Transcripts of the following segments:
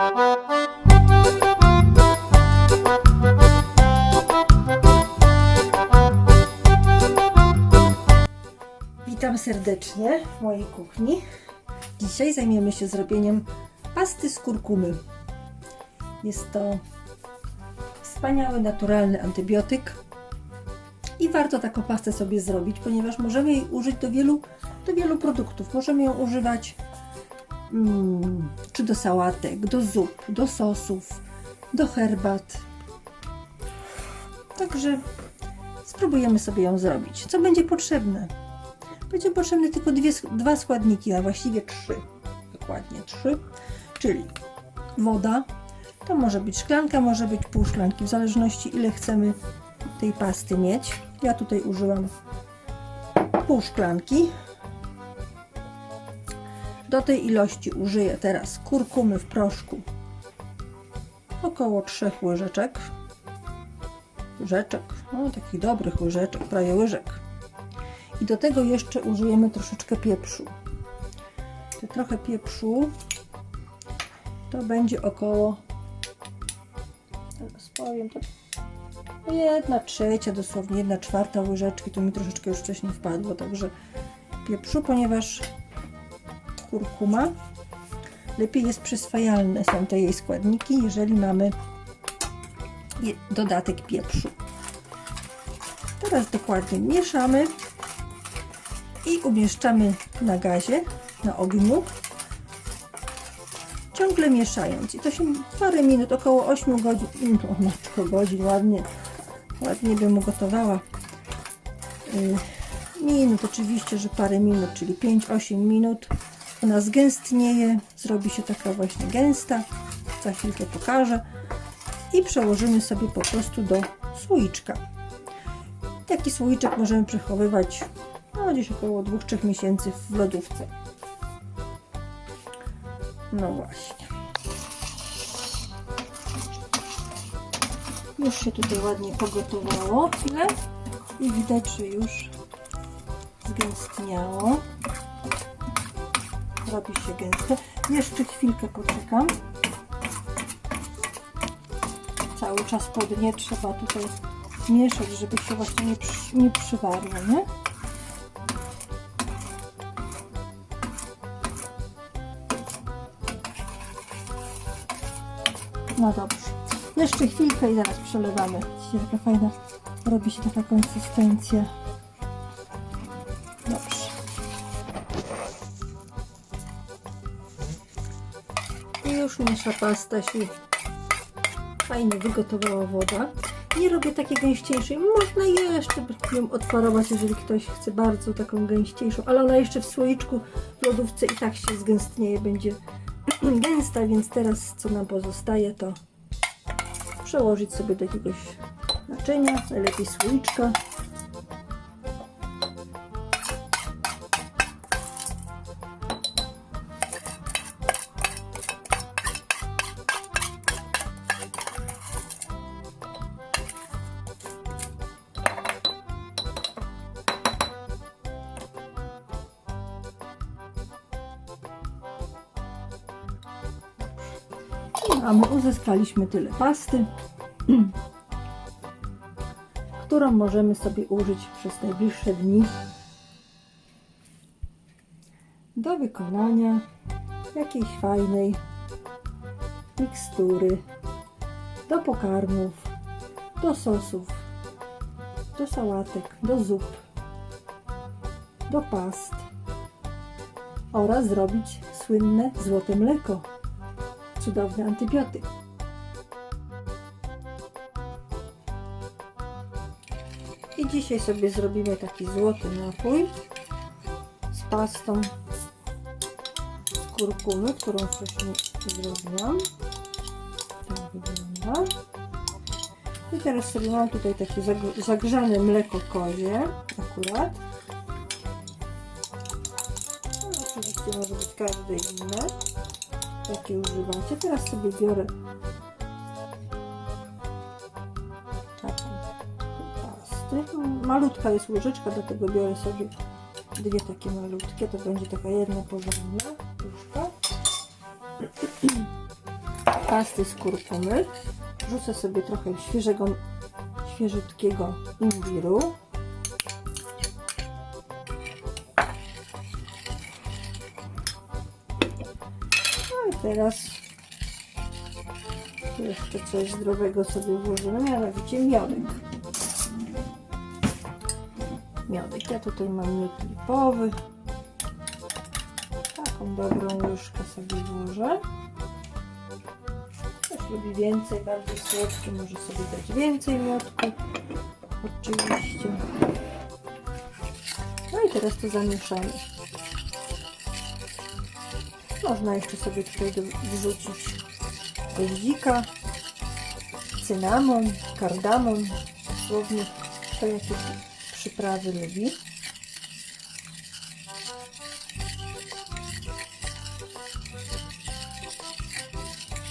Witam serdecznie w mojej kuchni. Dzisiaj zajmiemy się zrobieniem pasty z kurkumy. Jest to wspaniały, naturalny antybiotyk i warto taką pastę sobie zrobić, ponieważ możemy jej użyć do wielu, do wielu produktów. Możemy ją używać mm, czy do sałatek, do zup, do sosów, do herbat. Także spróbujemy sobie ją zrobić. Co będzie potrzebne? Będzie potrzebne tylko dwie, dwa składniki, a właściwie trzy. Dokładnie trzy. Czyli woda, to może być szklanka, może być pół szklanki, w zależności ile chcemy tej pasty mieć. Ja tutaj użyłam pół szklanki. Do tej ilości użyję teraz kurkumy w proszku. Około trzech łyżeczek. Łyżeczek, no takich dobrych łyżeczek, prawie łyżek. I do tego jeszcze użyjemy troszeczkę pieprzu. To trochę pieprzu to będzie około teraz powiem to jedna trzecia, dosłownie jedna czwarta łyżeczki, to mi troszeczkę już wcześniej wpadło, także pieprzu, ponieważ kurkuma lepiej jest przyswajalne są te jej składniki, jeżeli mamy dodatek pieprzu. Teraz dokładnie mieszamy i umieszczamy na gazie, na ogniu, ciągle mieszając. I to się parę minut, około 8 godzin, o matko godzin, ładnie, ładnie bym ugotowała. Yy, minut, oczywiście, że parę minut, czyli 5-8 minut. Ona zgęstnieje, zrobi się taka właśnie gęsta, za chwilkę pokażę. I przełożymy sobie po prostu do słoiczka. Taki słoiczek możemy przechowywać no, gdzieś około 2-3 miesięcy w lodówce. No właśnie. Już się tutaj ładnie pogotowało chwilę i widać, że już zgęstniało. Robi się gęste. Jeszcze chwilkę poczekam. Cały czas po dnie trzeba tutaj mieszać, żeby się właśnie nie, przy, nie przywarło, nie? No dobrze. Jeszcze chwilkę i zaraz przelewamy. Widzicie, jaka fajna robi się taka konsystencja. Dobrze. I już nasza pasta się fajnie wygotowała woda. Nie robię takiej gęściejszej. Można jeszcze ją odparować, jeżeli ktoś chce bardzo taką gęściejszą, ale ona jeszcze w słoiczku w lodówce i tak się zgęstnieje, będzie gęsta, więc teraz co nam pozostaje to przełożyć sobie do jakiegoś naczynia, najlepiej słoiczka. I mamy, uzyskaliśmy tyle pasty, którą możemy sobie użyć przez najbliższe dni do wykonania jakiejś fajnej mikstury, do pokarmów, do sosów, do sałatek, do zup, do past oraz zrobić słynne złote mleko cudowny antybiotyk. I dzisiaj sobie zrobimy taki złoty napój z pastą z kurkumy, którą wcześniej zrobiłam. Tak wygląda. I teraz sobie mam tutaj takie zag- zagrzane mleko kozie akurat. No, oczywiście może być każde inne jakie używacie. Teraz sobie biorę pasty. Malutka jest łyżeczka, do tego biorę sobie dwie takie malutkie. To będzie taka jedna porządna łyżka. pasty z kurkumy. Wrzucę sobie trochę świeżego, świeżytkiego imbiru. Teraz jeszcze coś zdrowego sobie włożymy, mianowicie miodek. Miodek. Ja tutaj mam miód lipowy. Taką dobrą łyżkę sobie włożę. Ktoś lubi więcej, bardziej słodki, może sobie dać więcej miodku. Oczywiście. No i teraz to zamieszamy. Można jeszcze sobie tutaj wrzucić goździka, cynamon, kardamon, dosłownie to jakie przyprawy lubi.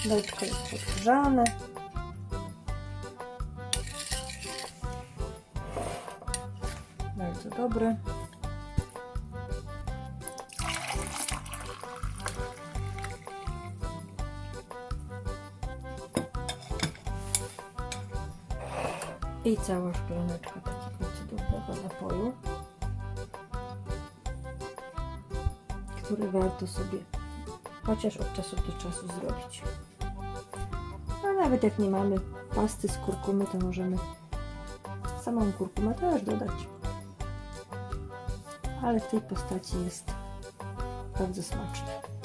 Leczko jest podgrzane. Bardzo dobre. I cała szklaneczka takiego cudownego napoju, który warto sobie chociaż od czasu do czasu zrobić. A nawet jak nie mamy pasty z kurkumy, to możemy samą kurkumę też dodać. Ale w tej postaci jest bardzo smaczny.